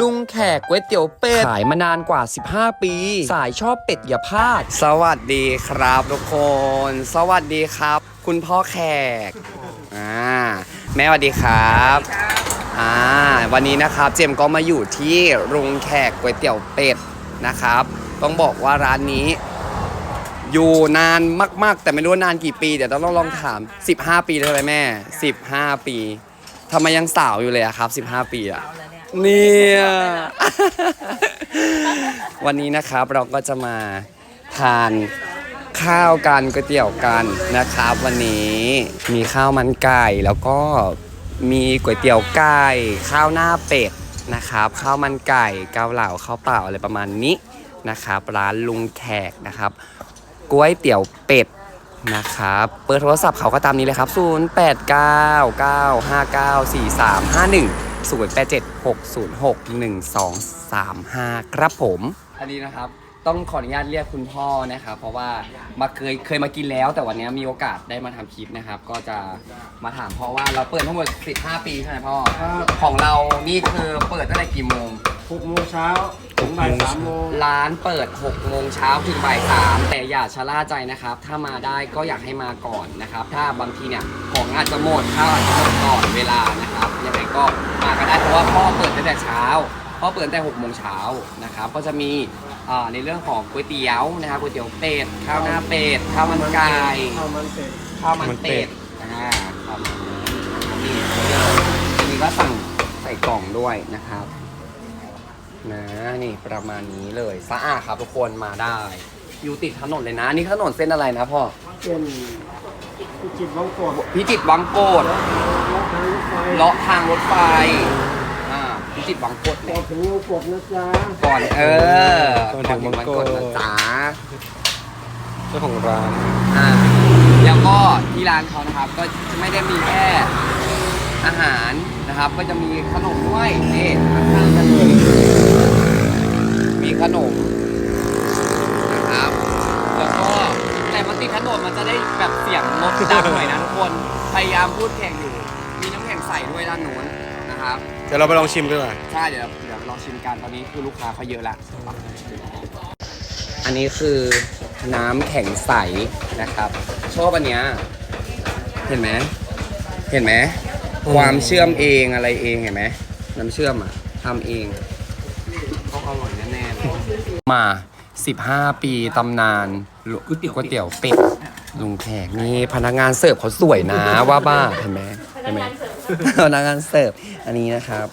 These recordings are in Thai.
ลุงแขกก๋วยเตี๋ยวเป็ดขายมานานกว่า 15 ปี สายชอบเป็ดอย่าพลาด สวัสดีครับทุกคน สวัสดีครับ คุณพ่อแขกอ่าแม่สวัสดีครับอ่าวันนี้นะครับเจมส์ก็มาอยู่ที่ลุงแขกก๋วยเตี๋ยวเป็ดนะครับ ต้องบอกว่าร้านนี้ อยู่นานมาก ๆ แต่ไม่รู้ว่านานกี่ปีเดี๋ยวต้องลองถาม 15 ปีเลยใช่ไหมแม่ 15 ปีทำไมยังสาวอยู่เลยอะครับ 15 ปีอะ เนี่ยวันนี้นะครับเราก็จะมาทานข้าวกันก๋วยเตี๋ยวกันนะครับ วันนี้มีข้าวมันไก่แล้วก็มีก๋วยเตี๋ยวไก่ข้าวหน้าเป็ดนะครับ ข้าวมันไก่เกาเหลาข้าวเปล่าอะไรประมาณนี้นะครับ ร้านลุงแขกนะครับก๋วยเตี๋ยวเป็ดนะครับเบอร์โทรศัพท์เขาก็ตามนี้เลยครับ 0 8 9 9 5 9 4 3 5 1 0 8 7 6 0 6 1 2 3 5 ครับผม อันนี้นะครับ ต้องขออนุญาตเรียกคุณพ่อนะครับ เพราะว่ามาเคยเคยมากินแล้ว แต่วันนี้มีโอกาสได้มาทำคลิปนะครับ ก็จะมาถามพ่อว่าเราเปิดทั้งหมด 15 ปีใช่ไหมพ่อ ครับ ของเรานี่คือเปิดตั้งแต่กี่โมง หกโมงเช้าถึงบ่ายสามโมงร้านเปิด 6 โมงเช้าถึงบ่าย3แต่อย่าชะล่าใจนะครับ ถ้ามาได้ก็อยากให้มาก่อนนะครับ ถ้าบางทีเนี่ยของอาจจะหมดข้าวอาจจะหมดก่อนเวลานะครับ ยังไงก็มาก็ได้เพ ราะว่าพ่อเปิดตั้งแต่เช้าพ่อเปิดตั้งแต่6โมงเช้านะครับก็จะมีอ่าในเรื่องของก๋วยเตี๋ยวนะครับก๋วยเตี๋ยวเป็ดข้าวหน้าเป็ดข้าวมันไก่ข้าวมันเป็ดข้าวมันเป็ดอ่าประมาณนี้นี่อันนี้ก็สั่งใส่กล่องด้วยนะครับนะนี่ประมาณนี้เลยสะอาดครับทุกคนมาได้ อยู่ติดถนนเลยนะ นี่ถนนเส้นอะไรนะพ่อเป็นพิจิตรบางกอกพิจิตรวังโกดรถทางรถไฟเลาะทางรถไฟอ่าพิ จิตรวังโกดพอถึงวงกดนะจ๊ะก่อนเออก่อนถึงวังโกดนะจ๊ะเจ้าของร้านอ่าแล้วก็ที่ร้านเขานะครับ ก็จะไม่ได้มีแค่อาหารนะครับ ก็จะมีขนมด้วยนี่ข้างๆกันเลยมีขนมนะครับ แล้วก็แต่มันติดถนนมันจะได้แบบเสียงรถดังหน่อยนะทุกคน พยายามพูดแข่งอยู่ มีน้ำแข็งใส่ด้วยด้านโน้นนะ ครับ เดี๋ยวเราไปลองชิมกันหน่อยใช่เดี๋ยวเดี๋ยวลองชิมกันตอนนี้คือลูกค้าเขาเยอะแล้วอันนี้คือน้ำแข็งใสนะครับ ชอบอันเนี้ยเห็นไหมเห็นไหมอืมความเชื่อมเองอะไรเองเห็นไหมน้ำเชื่อมอะทำเองต้องอร่อยแน่ๆเลยมา 15 ปีตำนานก๋วยเตี๋ยวก๋วยเตี๋ยวเป็ดลุงแขกนี่พนักงานเสิร์ฟเขาสวยนะว่าบ้าเห็นไหมเห็นไหม พนักงานเสิร์ฟอันนี้นะครับ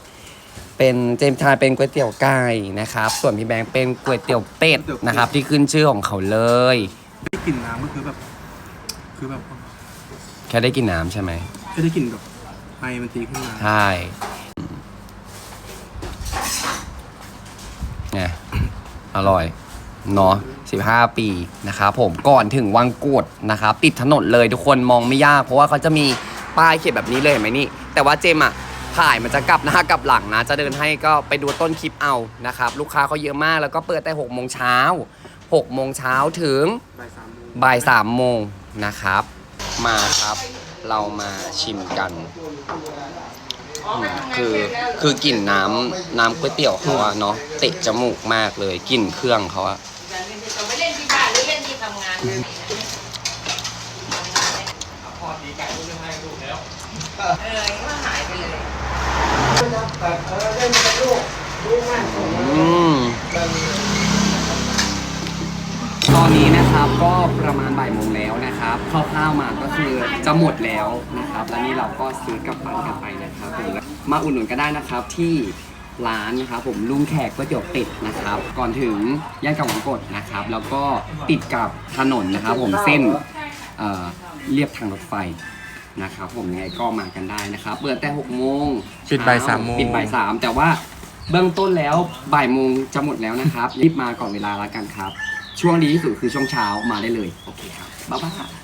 เป็นเจมส์ชายเป็นก๋วยเตี๋ยวไก่นะครับ ส่วนพี่แบงค์เป็นก๋วยเตี๋ยวเป็ดนะครับ ที่ขึ้นชื่อของเขาเลยได้กลิ่นน้ำก็คือแบบ คือแบบแค่ได้กินน้ำใช่ไหมแค่ได้กลิ่นแบบไฟมันตีขึ้นมาใช่ไงอร่อย เนาะ15 ปีนะครับผมก่อนถึงวังกวดนะครับ ติดถนนเลยทุกคนมองไม่ยาก เพราะว่าเขาจะมี ป้ายเขียนแบบนี้เลยเห็นไหมนี่ แต่ว่าเจมอะถ่ายมันจะกลับหน้ากลับหลังนะ จะเดินให้ก็ไปดูต้นคลิปเอานะครับ ลูกค้าเขาเยอะมากแล้วก็เปิดแต่6โมงเช้า6โมงเช้าถึงบ่ายสามโมงนะครับ มาครับเรามาชิมกัน คือคือกลิ่นน้ำน้ำก๋วยเตี๋ยวเขาอะเนาะเตะจมูกมากเลยกลิ่นเครื่องเขาอะไม่เล่นที่บ้านหรือเล่นที่ทำงานพอดีไก่ตุ้ง เออก็หายไปเลยอืมตอนนี้นะครับก็ประมาณบ่ายโมงแล้วนะครับคร่าวๆมาก็คือจะหมดแล้วนะครับ แล้วนี่เราก็ซื้อกลับบ้านกันไปนะครับผมมาอุดหนุนก็ได้นะครับที่ร้านนะครับผมลุงแขกก๋วยเตี๋ยวเป็ดนะครับ ก่อนถึงย่านเก่าหวังกดนะครับ แล้วก็ติดกับถนนนะครับผมเส้นเเรียบทางรถไฟ นะครับผมยังไงก็มากันได้นะครับ เปิดแต่6โมงปิดบ่ายสามโมง ปิดบ่ายสามแต่ว่าเบื้องต้นแล้วบ่ายโมงจะหมดแล้วนะครับ รีบมาก่อนเวลาละกันครับ ช่วงดีที่สุดคือช่วงเช้ามาได้เลย โอเคครับ บ๊ายบาย